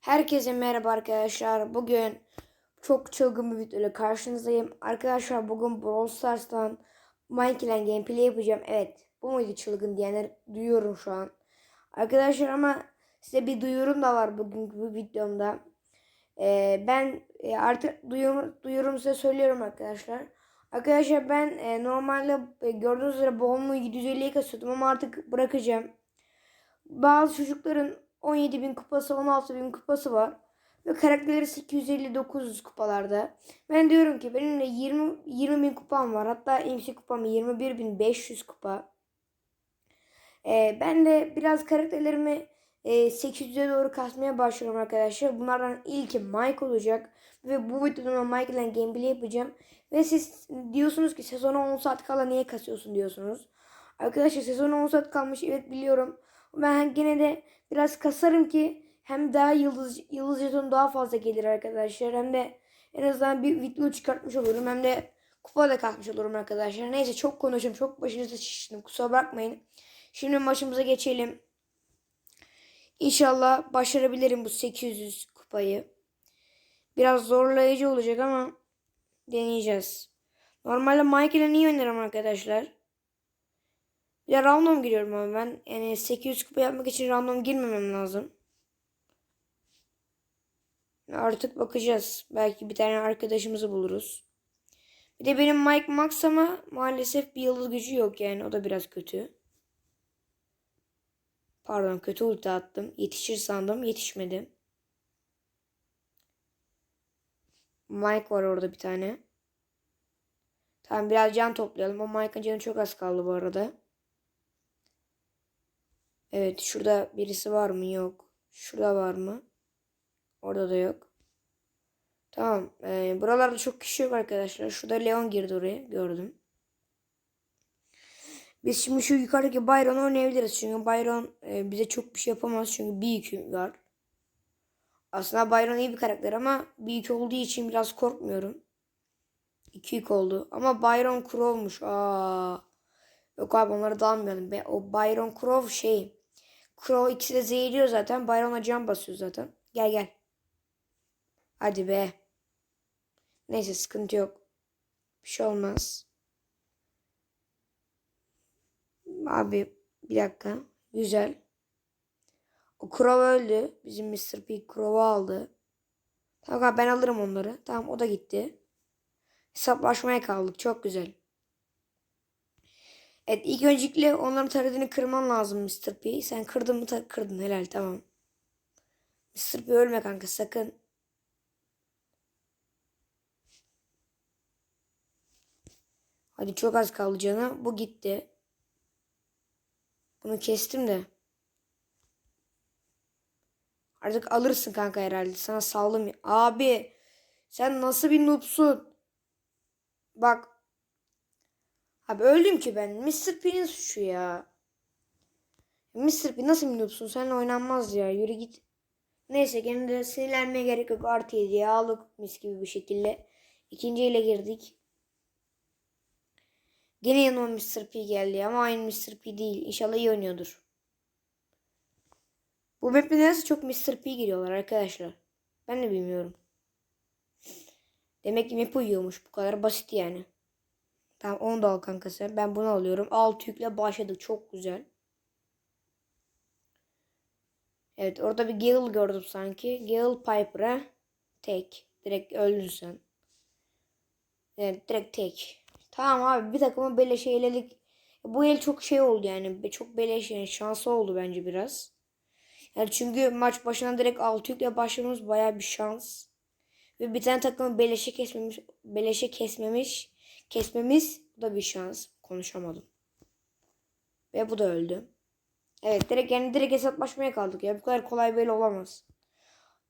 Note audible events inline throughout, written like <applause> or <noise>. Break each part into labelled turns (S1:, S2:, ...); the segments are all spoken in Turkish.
S1: Herkese merhaba arkadaşlar. Bugün çok çılgın bir videoyla karşınızdayım. Arkadaşlar bugün Brawl Stars'tan Minecraft gameplay yapacağım. Evet bu muydu çılgın diyenler duyuyorum şu an. Arkadaşlar ama size bir duyurum da var bugünkü bu videomda. Ee, ben e, artık duyurum, duyurum size söylüyorum arkadaşlar. Arkadaşlar ben e, normalde e, gördüğünüz üzere boğulmu 750'ye kasıyordum ama artık bırakacağım. Bazı çocukların 17 bin kupası 16 bin kupası var. Ve karakterleri 850-900 kupalarda. Ben diyorum ki benim de 20, 20 bin kupam var. Hatta en yüksek kupam 21.500 kupa. Ee, ben de biraz karakterlerimi e, 800'e doğru kasmaya başlıyorum arkadaşlar. Bunlardan ilki Mike olacak. Ve bu videoda Mike ile gameplay yapacağım. Ve siz diyorsunuz ki sezona 10 saat kala niye kasıyorsun diyorsunuz. Arkadaşlar sezona 10 saat kalmış evet biliyorum. Ben gene de biraz kasarım ki hem daha yıldız yıldız jeton daha fazla gelir arkadaşlar. Hem de en azından bir video çıkartmış olurum. Hem de kupa da kalkmış olurum arkadaşlar. Neyse çok konuştum. Çok başınıza şiştim. Kusura bakmayın. Şimdi maçımıza geçelim. İnşallah başarabilirim bu 800 kupayı. Biraz zorlayıcı olacak ama deneyeceğiz. Normalde Michael'e niye oynarım arkadaşlar? De random giriyorum ama ben. Yani 800 kupa yapmak için random girmemem lazım. Artık bakacağız. Belki bir tane arkadaşımızı buluruz. Bir de benim Mike Max ama maalesef bir yıldız gücü yok yani. O da biraz kötü. Pardon kötü ulti attım. Yetişir sandım. Yetişmedi. Mike var orada bir tane. Tamam biraz can toplayalım. O Mike'ın canı çok az kaldı bu arada. Evet şurada birisi var mı? Yok. Şurada var mı? Orada da yok. Tamam. Ee, buralarda çok kişi yok arkadaşlar. Şurada Leon girdi oraya. Gördüm. Biz şimdi şu yukarıdaki Byron oynayabiliriz. Çünkü Byron e, bize çok bir şey yapamaz. Çünkü bir yükü var. Aslında Byron iyi bir karakter ama bir yük olduğu için biraz korkmuyorum. İki yük oldu. Ama Byron Crow'muş. Aa. Yok abi onları dalmayalım. Be. O Byron Crow şey. Crow ikisi de zehirliyor zaten. Byron'a can basıyor zaten. Gel gel. Hadi be. Neyse sıkıntı yok. Bir şey olmaz. Abi bir dakika. Güzel. O Crow öldü. Bizim Mr. P Crow'u aldı. Tamam ben alırım onları. Tamam o da gitti. Hesaplaşmaya kaldık. Çok güzel. Evet ilk öncelikle onların taradını kırman lazım Mr. P. Sen kırdın mı? Kırdın helal tamam. Mr. P ölme kanka sakın. Hadi çok az kaldı canı. Bu gitti. Bunu kestim de. Artık alırsın kanka herhalde. Sana ya. Abi sen nasıl bir noobsun? Bak. Abi öldüm ki ben. Mr. P'nin suçu ya. Mr. P nasıl noobsun? Seninle oynanmaz ya. Yürü git. Neyse gene de sinirlenmeye gerek yok. Artı 7'ye aldık mis gibi bir şekilde. İkinci ile girdik. Gene yanıma Mr. P geldi ama aynı Mr. P değil. İnşallah iyi oynuyordur. Bu map'te nedense çok Mr. P giriyorlar arkadaşlar. Ben de bilmiyorum. Demek ki map uyuyormuş. Bu kadar basit yani. Tamam onu da al kanka sen. Ben bunu alıyorum. Alt yükle başladık. Çok güzel. Evet orada bir Gale gördüm sanki. Gale Piper'a tek. Direkt öldün sen. Evet direkt tek. Tamam abi bir takımı beleş eledik. Bu el çok şey oldu yani. Çok beleş yani şansı oldu bence biraz. Yani çünkü maç başına direkt 6 yükle başlamamız baya bir şans. Ve bir tane takımı beleşe kesmemiş, beleşe kesmemiş, kesmemiz bu da bir şans. Konuşamadım. Ve bu da öldü. Evet direkt yani direkt hesaplaşmaya kaldık ya. Bu kadar kolay böyle olamaz.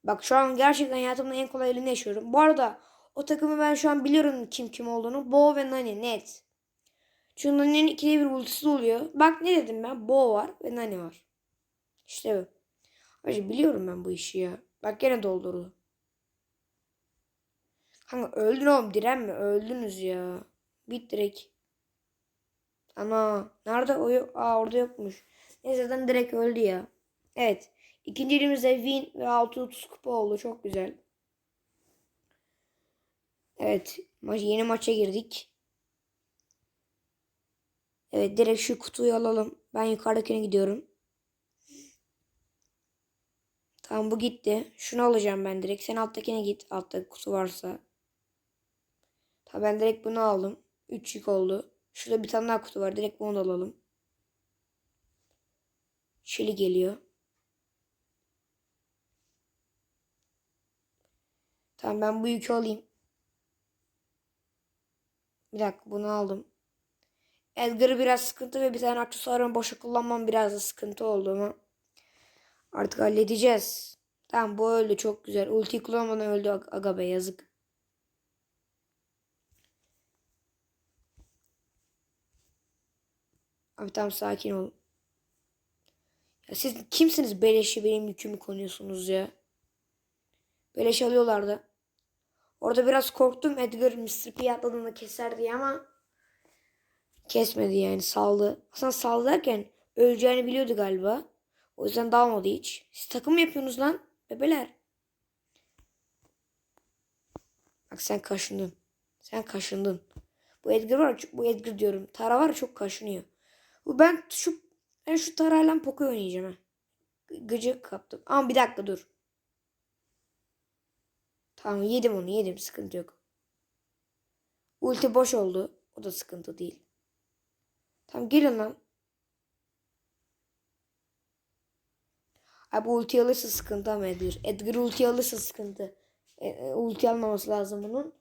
S1: Bak şu an gerçekten hayatımda en kolay elini yaşıyorum. Bu arada o takımı ben şu an biliyorum kim kim olduğunu. Bo ve Nani net. Çünkü Nani'nin ikide bir ultisi oluyor. Bak ne dedim ben? Bo var ve Nani var. İşte bu. Hacı biliyorum ben bu işi ya. Bak gene doldurdu. Kanka öldün oğlum direnme. Öldünüz ya. Bit direkt. Ana. Nerede o yok? Aa orada yokmuş. Neyse zaten direkt öldü ya. Evet. İkinci elimizde win ve 630 kupa oldu. Çok güzel. Evet. Maç, yeni maça girdik. Evet direkt şu kutuyu alalım. Ben yukarıdakine gidiyorum. Tamam bu gitti. Şunu alacağım ben direkt. Sen alttakine git. Altta kutu varsa. Tamam ben direkt bunu aldım. 3 yük oldu. Şurada bir tane daha kutu var. Direkt bunu alalım. Şili geliyor. Tamam ben bu yükü alayım. Bir dakika bunu aldım. Edgar'ı biraz sıkıntı ve bir tane aksesuarımı boşa kullanmam biraz da sıkıntı oldu ama artık halledeceğiz. Tamam bu öldü çok güzel. Ulti kullanmadan öldü Ag- aga be yazık. Abi tamam sakin ol. Ya siz kimsiniz beleşi benim yükümü konuyorsunuz ya. Beleş alıyorlardı. Orada biraz korktum Edgar Mr. P atladığında keser diye ama kesmedi yani saldı. Aslında saldı derken öleceğini biliyordu galiba. O yüzden dalmadı hiç. Siz takım mı yapıyorsunuz lan bebeler? Bak sen kaşındın. Sen kaşındın. Bu Edgar var bu Edgar diyorum. Tara var çok kaşınıyor. Ben şu ben şu Tara'yla Poco oynayacağım. Gı- Gıcık kaptım. Ama bir dakika dur. Tamam yedim onu yedim sıkıntı yok. Ulti boş oldu. O da sıkıntı değil. Tamam gelin lan. Abi ulti alırsa sıkıntı ama Edgar. Edgar ulti alırsa sıkıntı. E, e, ulti almaması lazım bunun.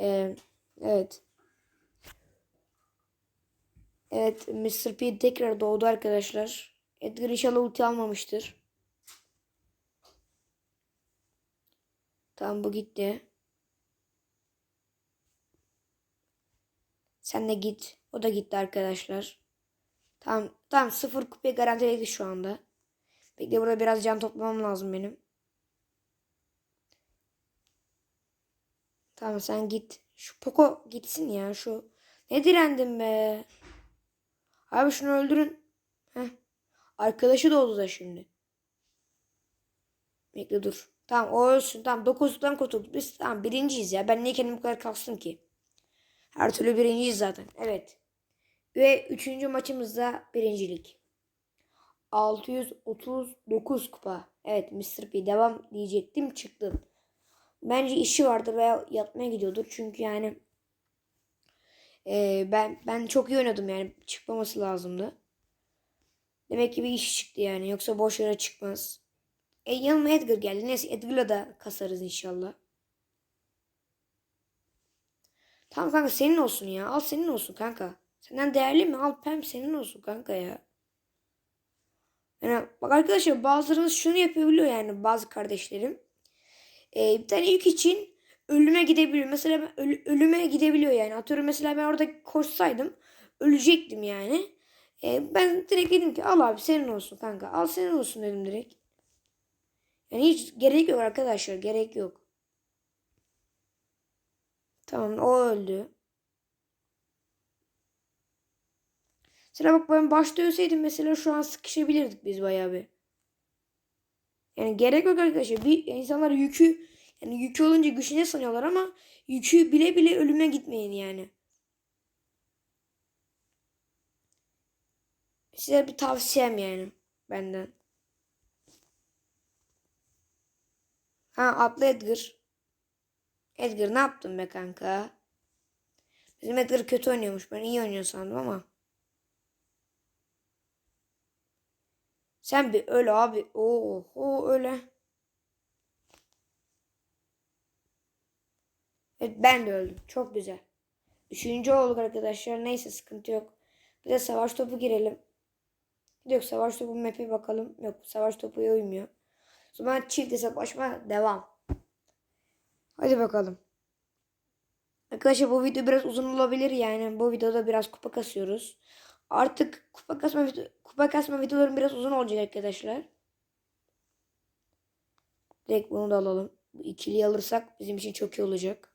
S1: E, evet. Evet Mr. P tekrar doğdu arkadaşlar. Edgar inşallah ulti almamıştır. Tamam bu gitti. Sen de git. O da gitti arkadaşlar. Tamam tamam sıfır kupaya garantiledi şu anda. Bekle burada biraz can toplamam lazım benim. Tamam sen git. Şu Poco gitsin ya şu. Ne direndin be. Abi şunu öldürün. Heh. Arkadaşı doğdu da şimdi. Bekle dur. Tamam o ölsün. Tamam dokuzluktan kurtulduk. Biz tamam birinciyiz ya. Ben niye kendimi bu kadar kalsın ki? Her türlü birinciyiz zaten. Evet. Ve üçüncü maçımızda birincilik. 639 kupa. Evet Mr. P devam diyecektim çıktın. Bence işi vardır veya yatmaya gidiyordur. Çünkü yani e, ben ben çok iyi oynadım yani çıkmaması lazımdı. Demek ki bir iş çıktı yani. Yoksa boş yere çıkmaz. E yanıma Edgar geldi. Neyse Edgar'la da kasarız inşallah. Tamam kanka senin olsun ya. Al senin olsun kanka. Senden değerli mi? Al pem senin olsun kanka ya. Yani bak arkadaşlar bazılarınız şunu yapabiliyor yani bazı kardeşlerim. Ee, bir tane yük için ölüme gidebiliyor. Mesela ben ölü- ölüme gidebiliyor yani. Atıyorum mesela ben orada koşsaydım ölecektim yani. Ee, ben direkt dedim ki al abi senin olsun kanka. Al senin olsun dedim direkt. Yani hiç gerek yok arkadaşlar. Gerek yok. Tamam o öldü. Sıra bak ben başta ölseydim mesela şu an sıkışabilirdik biz bayağı bir. Yani gerek yok arkadaşlar. Bir insanlar yükü yani yükü olunca güçlü sanıyorlar ama yükü bile bile ölüme gitmeyin yani. Size bir tavsiyem yani benden. Ha atla Edgar. Edgar ne yaptın be kanka? Bizim Edgar kötü oynuyormuş. Ben iyi oynuyor sandım ama. Sen bir öyle abi. Oo, o öyle. Evet ben de öldüm. Çok güzel. Üçüncü olduk arkadaşlar. Neyse sıkıntı yok. Bir de savaş topu girelim. Yok savaş topu map'e bakalım. Yok savaş topu uymuyor. Zaman çift hesaplaşma devam. Hadi bakalım. Arkadaşlar bu video biraz uzun olabilir yani. Bu videoda biraz kupa kasıyoruz. Artık kupa kasma kupa kasma videolarım biraz uzun olacak arkadaşlar. Direkt bunu da alalım. Bu ikiliyi alırsak bizim için çok iyi olacak.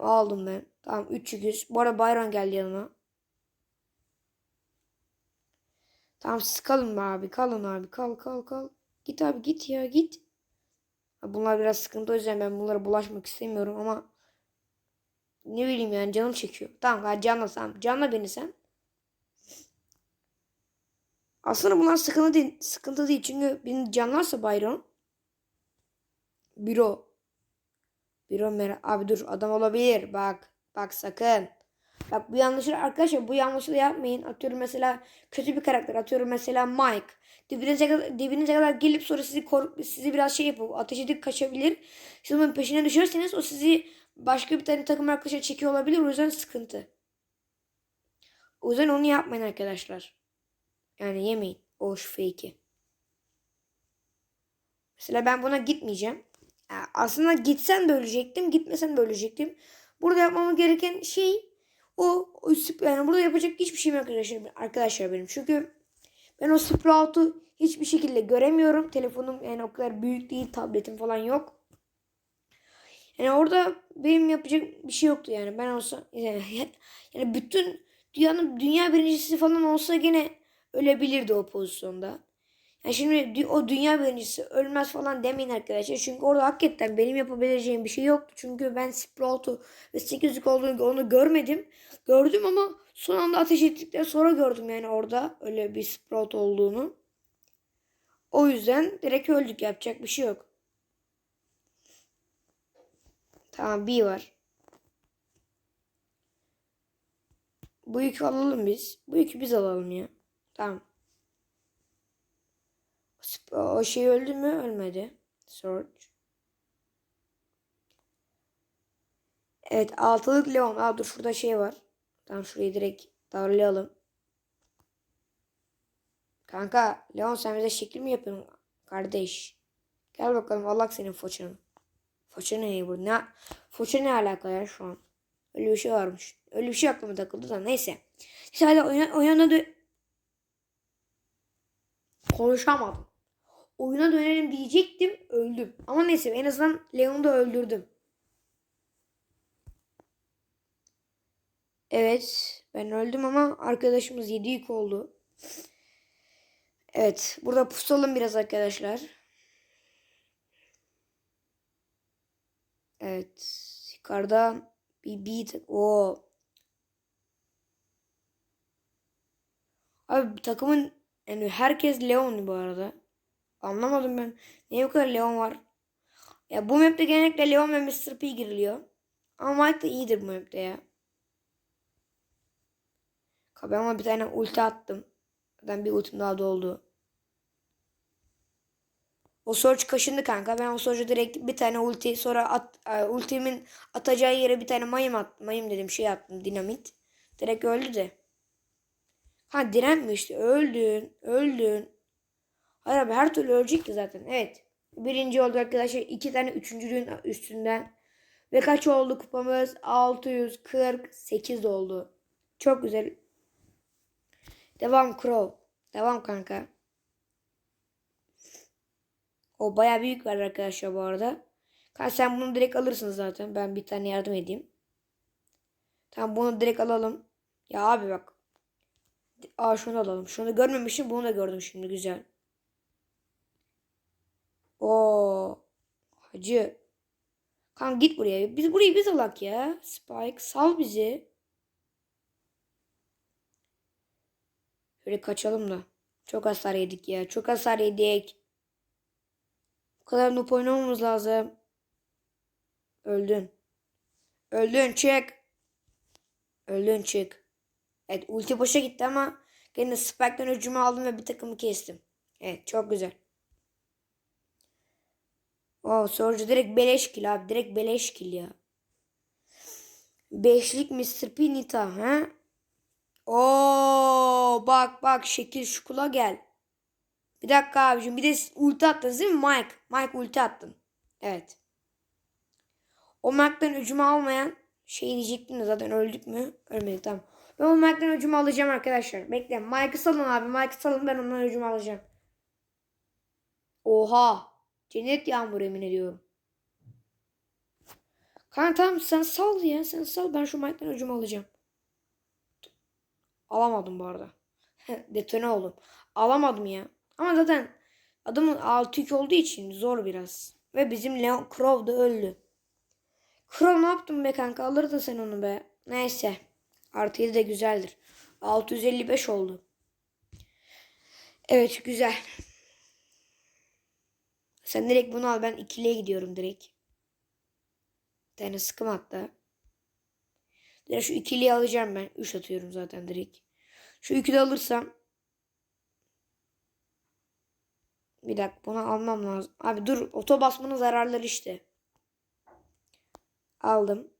S1: Aldım ben. Tamam 300. Bu arada Bayram geldi yanıma. Tamam siz kalın be abi. Kalın abi. Kal kal kal. Git abi git ya git. Bunlar biraz sıkıntı o yüzden ben bunlara bulaşmak istemiyorum ama ne bileyim yani canım çekiyor. Tamam hadi canla sen. Canla beni sen. Aslında bunlar sıkıntı değil, sıkıntı değil çünkü beni canlarsa Byron. Büro. Büro mer abi dur adam olabilir bak. Bak sakın. Bak bu yanlışları arkadaşlar bu yanlışları yapmayın. Atıyorum mesela kötü bir karakter. Atıyorum mesela Mike. Dibinize kadar, dibinize kadar gelip sonra sizi kork sizi biraz şey yapıp ateş edip kaçabilir. Siz onun peşine düşerseniz o sizi başka bir tane takım arkadaşa çekiyor olabilir. O yüzden sıkıntı. O yüzden onu yapmayın arkadaşlar. Yani yemeyin o şu fake'i. Mesela ben buna gitmeyeceğim. Ya aslında gitsen de ölecektim, gitmesen de ölecektim. Burada yapmam gereken şey o, o yani burada yapacak hiçbir şeyim yok arkadaşlar benim. Çünkü ben o Sprout'u hiçbir şekilde göremiyorum. Telefonum yani o kadar büyük değil, tabletim falan yok. Yani orada benim yapacak bir şey yoktu yani. Ben olsa yani, <laughs> yani bütün dünyanın dünya birincisi falan olsa gene ölebilirdi o pozisyonda. Yani şimdi o dünya birincisi ölmez falan demeyin arkadaşlar. Çünkü orada hakikaten benim yapabileceğim bir şey yoktu. Çünkü ben Sprout'u ve 800'lük olduğunu onu görmedim. Gördüm ama son anda ateş ettikten sonra gördüm yani orada öyle bir Sprout olduğunu. O yüzden direkt öldük yapacak bir şey yok. Tamam B var. Bu yükü alalım biz. Bu yükü biz alalım ya. Tamam. O şey öldü mü? Ölmedi. Search. Evet altılık Leon. Aa dur şurada şey var. Tamam şurayı direkt darlayalım. Kanka Leon sen bize şekil mi yapıyorsun kardeş? Gel bakalım Allah senin foçanı. Foça ne bu? Ne? Foça ne alaka ya şu an? Öyle bir şey varmış. Öyle bir şey aklıma takıldı da neyse. Neyse hadi oyuna dö- Konuşamadım. Oyuna dönelim diyecektim. Öldüm. Ama neyse en azından Leon'u da öldürdüm. Evet. Ben öldüm ama arkadaşımız 7 yük oldu. Evet. Burada pusalım biraz arkadaşlar. Evet. Yukarıda bir beat. O. Abi takımın yani herkes Leon bu arada. Anlamadım ben. Niye bu kadar Leon var? Ya bu map'te genellikle Leon ve Mr. P giriliyor. Ama Mike de iyidir bu map'te ya. Ben ama bir tane ulti attım. Zaten bir ultim daha doldu. O Surge kaşındı kanka. Ben o Surge'a direkt bir tane ulti sonra at, e, ultimin atacağı yere bir tane mayım attım. Mayım dedim şey attım dinamit. Direkt öldü de. Ha direnmişti. Öldün. Öldün. Hayır abi her türlü ölecekti zaten. Evet. Birinci oldu arkadaşlar. iki tane üçüncülüğün üstünden. Ve kaç oldu kupamız? 648 oldu. Çok güzel. Devam Crow. Devam kanka. O baya büyük var arkadaşlar bu arada. Kanka sen bunu direkt alırsın zaten. Ben bir tane yardım edeyim. Tamam bunu direkt alalım. Ya abi bak. Aa şunu alalım. Şunu görmemişim. Bunu da gördüm şimdi. Güzel. O Hacı. Kanka git buraya. Biz burayı biz alak ya. Spike sal bizi. Şöyle kaçalım da. Çok hasar yedik ya. Çok hasar yedik. Bu kadar noob oynamamız lazım. Öldün. Öldün çık. Öldün çık. Evet ulti boşa gitti ama gene Spike'den hücumu aldım ve bir takımı kestim. Evet çok güzel. O sorucu direkt beleş kill abi. Direkt beleş kill ya. Beşlik Mr. P Nita ha? Oo bak bak şekil şukula gel. Bir dakika abicim bir de ulti attın değil mi Mike? Mike ulti attın. Evet. O Mike'den hücumu almayan şey diyecektim de zaten öldük mü? Ölmedik tamam. Ben o Mike'den hücumu alacağım arkadaşlar. Bekle. Mike'ı salın abi. Mike'ı salın ben ondan hücumu alacağım. Oha. Cennet yağmuru emin ediyorum. Kanka tamam sen sal ya. Sen sal. Ben şu Mike'den hücumu alacağım. Alamadım bu arada. <laughs> Detone oldum. Alamadım ya. Ama zaten Adamın 6 yük olduğu için zor biraz. Ve bizim Leon Crow da öldü. Crow ne yaptın be kanka? Alırdın sen onu be. Neyse. Artı 7 de güzeldir. 655 oldu. Evet güzel. Sen direkt bunu al. Ben ikiliye gidiyorum direkt. Bir tane sıkım hatta. Direkt şu ikiliyi alacağım ben. 3 atıyorum zaten direkt. Şu de alırsam. Bir dakika bunu almam lazım. Abi dur oto basmanın zararları işte. Aldım.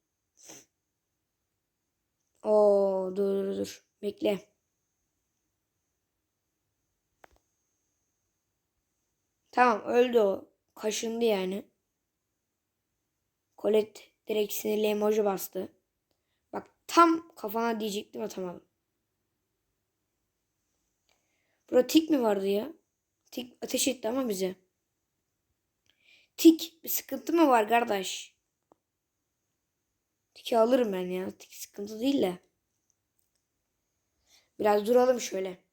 S1: Oo dur dur dur. Bekle. Tamam öldü o. Kaşındı yani. Colette direkt sinirli emoji bastı. Bak tam kafana diyecektim atamadım. Burada tik mi vardı ya? Tik ateş etti ama bize. Tik bir sıkıntı mı var kardeş? Tiki alırım ben ya. Tik sıkıntı değil de. Biraz duralım şöyle.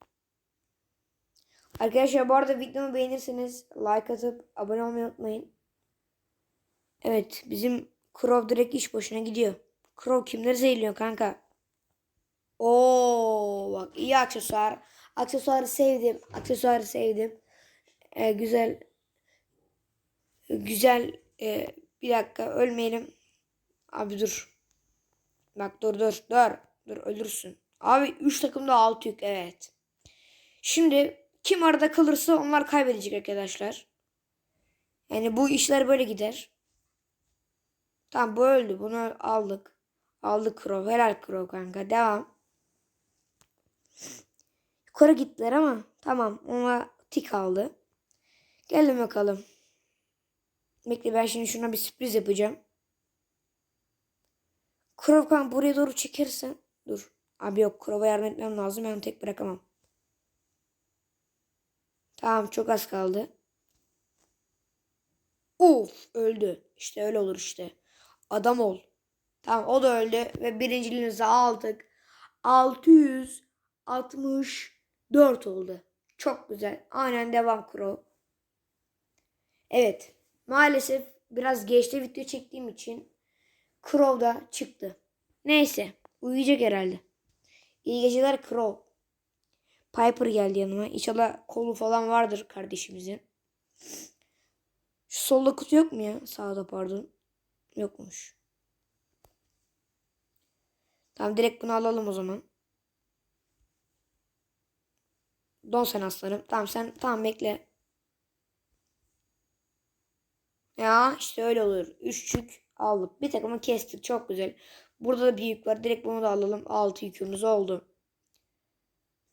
S1: Arkadaşlar bu arada videomu beğenirseniz like atıp abone olmayı unutmayın. Evet bizim Crow direkt iş başına gidiyor. Crow kimleri zehirliyor kanka? Oo bak iyi aksesuar. Aksesuarı sevdim. Aksesuarı sevdim. Ee, güzel. Güzel. Ee, bir dakika ölmeyelim. Abi dur. Bak dur dur dur. Dur ölürsün. Abi 3 takımda 6 yük evet. Şimdi kim arada kalırsa onlar kaybedecek arkadaşlar. Yani bu işler böyle gider. Tamam bu öldü. Bunu aldık. Aldık Crow. Helal Crow kanka. Devam. Yukarı gittiler ama tamam ona tik aldı. Gelin bakalım. Bekle ben şimdi şuna bir sürpriz yapacağım. Crow buraya doğru çekersen. Dur. Abi yok Crow'a yardım etmem lazım. Ben tek bırakamam. Tamam çok az kaldı. Uf öldü. İşte öyle olur işte. Adam ol. Tamam o da öldü ve birinciliğimizi aldık. 664 oldu. Çok güzel. Aynen devam Crow. Evet. Maalesef biraz geçte video çektiğim için Crow da çıktı. Neyse. Uyuyacak herhalde. İyi geceler Crow. Piper geldi yanıma. İnşallah kolu falan vardır kardeşimizin. Şu solda kutu yok mu ya? Sağda pardon. Yokmuş. Tamam direkt bunu alalım o zaman. Don sen aslanım. Tamam sen tamam bekle. Ya işte öyle olur. Üççük aldık. Bir takımı kestik. Çok güzel. Burada da bir yük var. Direkt bunu da alalım. Altı yükümüz oldu.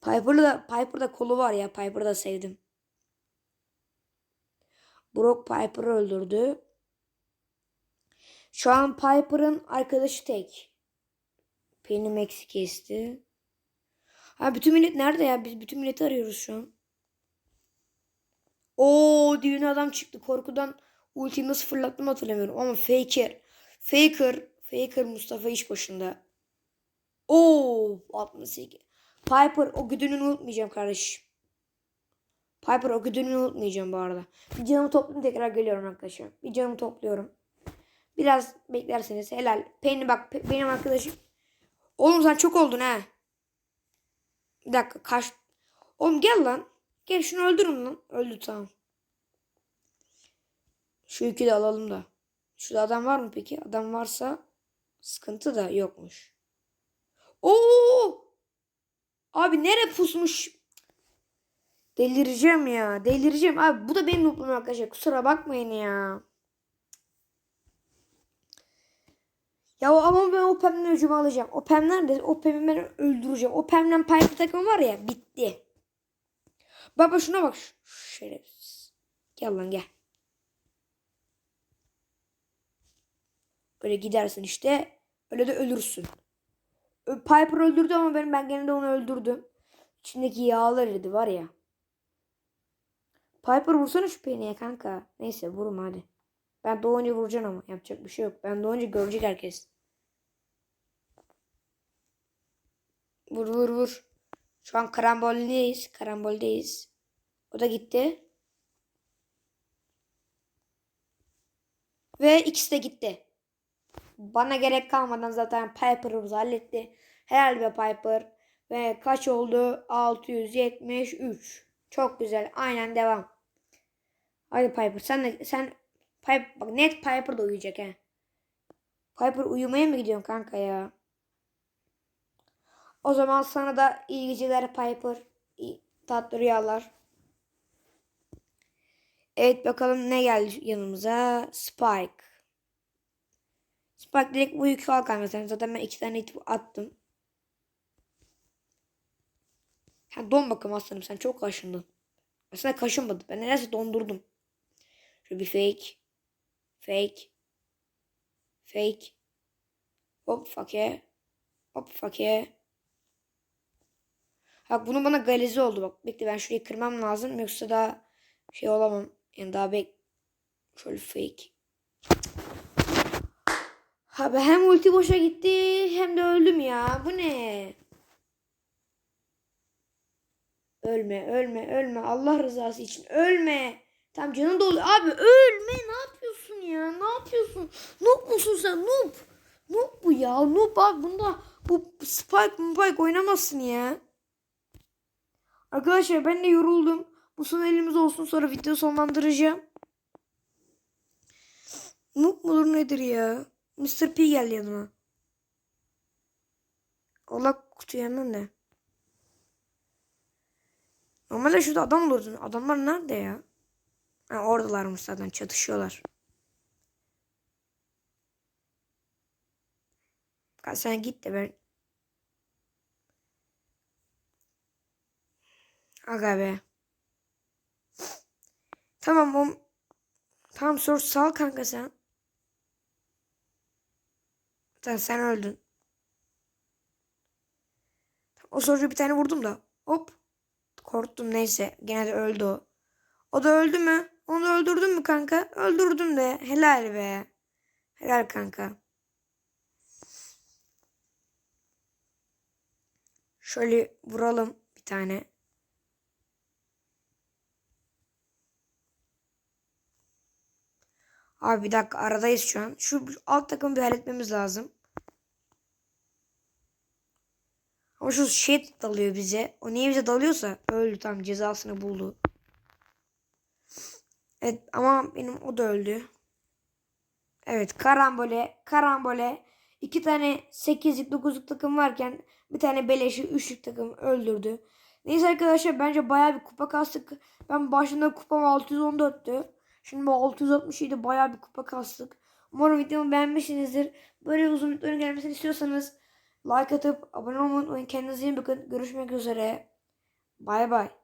S1: Piper'da da, Piper'da kolu var ya. Piper'ı da sevdim. Brock Piper'ı öldürdü. Şu an Piper'ın arkadaşı tek. Penny Max'i kesti. Ha bütün millet nerede ya? Biz bütün milleti arıyoruz şu an. Oo düğün adam çıktı. Korkudan ultiyi nasıl fırlattım hatırlamıyorum. Ama Faker. Faker. Faker Mustafa iş başında. Oo 68. Piper o güdünü unutmayacağım kardeşim. Piper o güdünü unutmayacağım bu arada. Bir canımı toplayayım tekrar geliyorum arkadaşlar. Bir canımı topluyorum. Biraz beklerseniz helal. Penny bak benim arkadaşım. Oğlum sen çok oldun ha. Bir dakika kaç. Oğlum gel lan. Gel şunu öldürün lan. Öldü tamam. Şu yükü de alalım da. Şurada adam var mı peki? Adam varsa sıkıntı da yokmuş. Oo! Abi nere pusmuş? Delireceğim ya. Delireceğim. Abi bu da benim nooblum arkadaşlar. Kusura bakmayın ya. Ya ama ben o Pem'den öcümü alacağım. O Pem nerede? O Pem'i ben öldüreceğim. O Pem'den Piper takımı var ya bitti. Baba şuna bak. Şerefsiz. Gel lan gel. Böyle gidersin işte. Öyle de ölürsün. Piper öldürdü ama ben, ben gene de onu öldürdüm. İçindeki yağlar yedi var ya. Piper vursana şu peyneye kanka. Neyse vurma hadi. Ben doğunca vuracağım ama yapacak bir şey yok. Ben doğunca görecek herkes. Vur vur vur. Şu an karamboldeyiz. Karamboldeyiz. O da gitti. Ve ikisi de gitti. Bana gerek kalmadan zaten Piper'ımızı halletti. Helal be Piper. Ve kaç oldu? 673. Çok güzel. Aynen devam. Hadi Piper sen de sen Piper bak net Piper da uyuyacak he. Piper uyumaya mı gidiyorsun kanka ya? O zaman sana da iyi geceler Piper. Tatlı rüyalar. Evet bakalım ne geldi yanımıza. Spike. Spike direkt bu yükü al kanka sen. Zaten ben iki tane attım. Ha don bakalım aslanım sen çok kaşındın. Aslında kaşınmadı. Ben neredeyse dondurdum. Şöyle bir fake. Fake. Fake. Hop fake. Hop fake. Bak bunun bana galize oldu bak. Bekle ben şurayı kırmam lazım. Yoksa daha şey olamam. Yani daha bek. Şöyle fake. Abi hem ulti boşa gitti hem de öldüm ya. Bu ne? Ölme, ölme, ölme. Allah rızası için ölme. Tam canın dolu. Abi ölme. Ne yapıyorsun ya? Ne yapıyorsun? Noob musun sen? Noob. Noob bu ya. Noob abi. Bunda bu Spike Spike oynamazsın ya. Arkadaşlar ben de yoruldum. Bu son elimiz olsun sonra video sonlandıracağım. Noob mudur nedir ya? Mr. P geldi yanıma. Allah kutuyu hemen de. Normalde şurada adam olurdu. Adamlar nerede ya? Ha, oradalarmış zaten çatışıyorlar. Sen git de ben. Aga be. Tamam o. Tamam sor sal kanka sen. Sen, sen öldün. O sorucu bir tane vurdum da. Hop. Korktum neyse. Gene de öldü o. O da öldü mü? Onu da öldürdün mü kanka? Öldürdüm de. Helal be. Helal kanka. Şöyle vuralım bir tane. Abi bir dakika aradayız şu an. Şu alt takımı bir halletmemiz lazım. Ama şu şey dalıyor bize. O niye bize dalıyorsa öldü tam cezasını buldu. Evet ama benim o da öldü. Evet karambole karambole iki tane 8'lik 9'luk takım varken bir tane beleşi 3'lük takım öldürdü. Neyse arkadaşlar bence bayağı bir kupa kastık. Ben başında kupam 614'tü. Şimdi bu 667 bayağı bir kupa kastık. Umarım videomu beğenmişsinizdir. Böyle uzun videoların gelmesini istiyorsanız like atıp abone olmayı unutmayın. Kendinize iyi bakın. Görüşmek üzere. Bay bay.